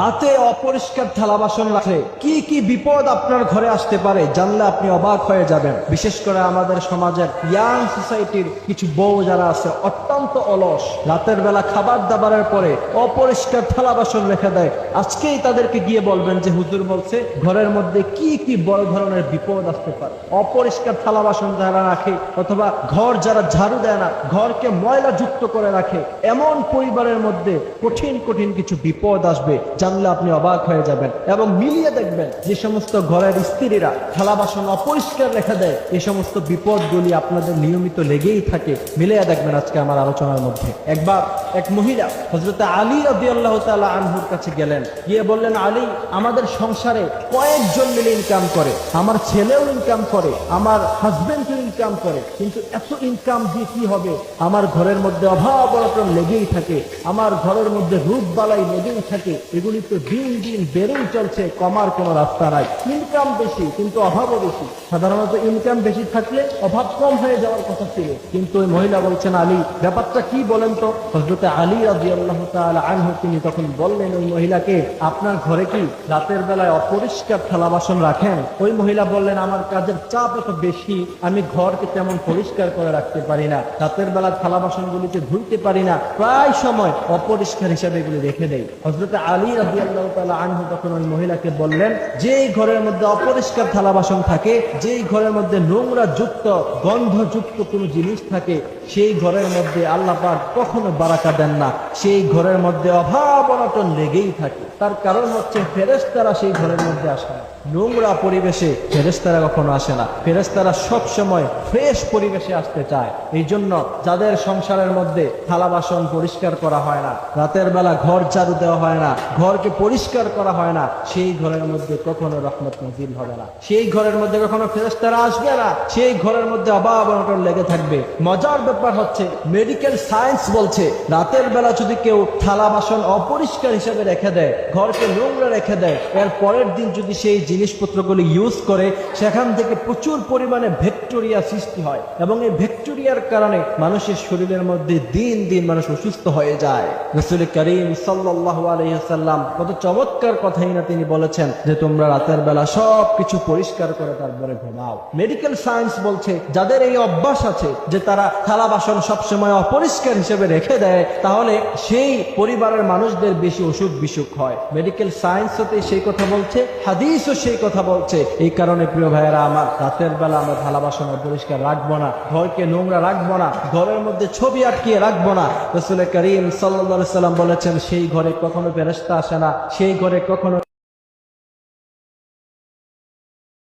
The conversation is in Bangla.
রাতে অপরিষ্কার থালা বাসন রাখলে কি কি বিপদ আপনার ঘরে আসতে পারে জানলে আপনি অবাক হয়ে যাবেন। বিশেষ করে আমাদের সমাজের ইয়াং সোসাইটির কিছু বউ যারা আছে, অত্যন্ত অলস। রাতের বেলা খাবার দাবারের পরে অপরিষ্কার থালা বাসন রেখে দেয়। আজকেই তাদেরকে গিয়ে বলবেন যে, হুজুর বলছে, ঘরের মধ্যে কি কি বড় ধরনের বিপদ আসতে পারে? অপরিষ্কার থালা বাসন যারা রাখে অথবা ঘর যারা ঝাড়ু দেয় না, ঘরকে ময়লা যুক্ত করে রাখে, এমন পরিবারের মধ্যে কঠিন কঠিন কিছু বিপদ আসবে জানলে আপনি অবাক হয়ে যাবেন এবং মিলিয়ে দেখবেন যে সমস্ত ঘরের স্ত্রীরা থালা বাসন অপরিষ্কার রেখে দেয়। এ সমস্ত বিপদগুলি আপনাদের নিয়মিত লেগেই থাকে। মিলিয়ে দেখবেন আজকে আমার আলোচনার মধ্যে। একবার এক মহিলা হজরত আলী রবি আল্লাহ তালা আনহুর কাছে গেলেন। গিয়ে বললেন, আলী, আমাদের সংসারে কয়েকজন মিলে ইনকাম করে। আমার ছেলেও ইনকাম করে, আমার হাজবেন্ডও ইনকাম করে। কিন্তু এত ইনকাম দিয়ে কি হবে? আমার ঘরের মধ্যে অভাব অনটন লেগেই থাকে। আমার ঘরের মধ্যে রূপ বালাই লেগেই থাকে। এগুলি তো দিন দিন বেড়েই চলছে, কমার কোনো রাস্তা নাই। ইনকাম বেশি, কিন্তু অভাবও বেশি। সাধারণত ইনকাম বেশি থাকলে অভাব কম হয়ে যাওয়ার কথা ছিল। কিন্তু ওই মহিলা বলছেন, আলী, ব্যাপারটা কি বলেন তো? হজরতে আলী রাজি আল্লাহ তিনি তখন বললেন, ওই মহিলাকে আপনার ঘরে কি রাতের বেলায় অপরিষ্কার বাসন রাখেন? ওই মহিলা বললেন, আমার কাজের চাপ এত বেশি, আমি ঘরকে তেমন পরিষ্কার করে রাখতে পারি না, রাতের বেলা থালা বাসনগুলিকে ধুইতে পারি না, প্রায় সময় অপরিষ্কার হিসাবে এগুলি রেখে দেয় হজরতে আলী রাজি আল্লাহ আনহু তখন ওই মহিলাকে বললেন, যেই ঘরের মধ্যে অপরিষ্কার থালা বাসন থাকে, যেই ঘরের মধ্যে নোংরা যুক্ত, গন্ধযুক্ত কোনো জিনিস থাকে সেই ঘরের মধ্যে আল্লাহ কখনো বারাকা দেন না। সেই ঘরের মধ্যে অভাব অনটন লেগেই থাকে। তার কারণ হচ্ছে ফেরেশতারা সেই ঘরের মধ্যে আসে না। নোংরা পরিবেশে ফেরেশতারা কখনো আসে না। ফেরেশতারা সব সময় ফ্রেশ পরিবেশে আসতে চায়। এই জন্য যাদের সংসারের মধ্যে থালা বাসন পরিষ্কার করা হয় না, রাতের বেলা ঘর ঝাড়ু দেওয়া হয় না, ঘরকে পরিষ্কার করা হয় না, সেই ঘরের মধ্যে কখনো রহমত নজির হবে না। সেই ঘরের মধ্যে কখনো ফেরেশতারা আসবে না। সেই ঘরের মধ্যে অভাব অনটন লেগে থাকবে। মজার ব্যাপার হচ্ছে মেডিকেল সায়েন্স বলছে, রাতের বেলা যদি কেউ থালা বাসন অপরিষ্কার হিসেবে রেখে দেয়, ঘরকে নোংরা রেখে দেয়, এর পরের দিন যদি সেই জিনিসপত্রগুলি ইউজ করে, সেখান থেকে প্রচুর পরিমাণে ভেক্টোরিয়া সৃষ্টি হয় এবং এই ভেক্টোরিয়ার কারণে মানুষের শরীরের মধ্যে দিন দিন মানুষ অসুস্থ হয়ে যায়। রসুল করিম সাল্লাহ আলহিহাল্লাম কত চমৎকার কথাই না তিনি বলেছেন যে, তোমরা রাতের বেলা সব কিছু পরিষ্কার করে তারপরে ঘুমাও। মেডিকেল সায়েন্স বলছে, যাদের এই অভ্যাস আছে, যে তারা থালা বাসন সবসময় অপরিষ্কার হিসেবে রেখে দেয়, তাহলে সেই পরিবারের মানুষদের বেশি অসুখ বিসুখ হয়। মেডিকেল সায়েন্স হতে সেই কথা বলছে, হাদিসও সেই কথা বলছে। এই কারণে প্রিয় ভাইয়েরা আমার, রাতের বেলা আমরা থালা বাসন অপরিষ্কার রাখব না, ঘরকে নোংরা রাখব না, ঘরের মধ্যে ছবি আটকিয়ে রাখব না। রসুল করিম সাল্লা সাল্লাম বলেছেন, সেই ঘরে কখনো ফেরস্তা আসে না, সেই ঘরে কখনো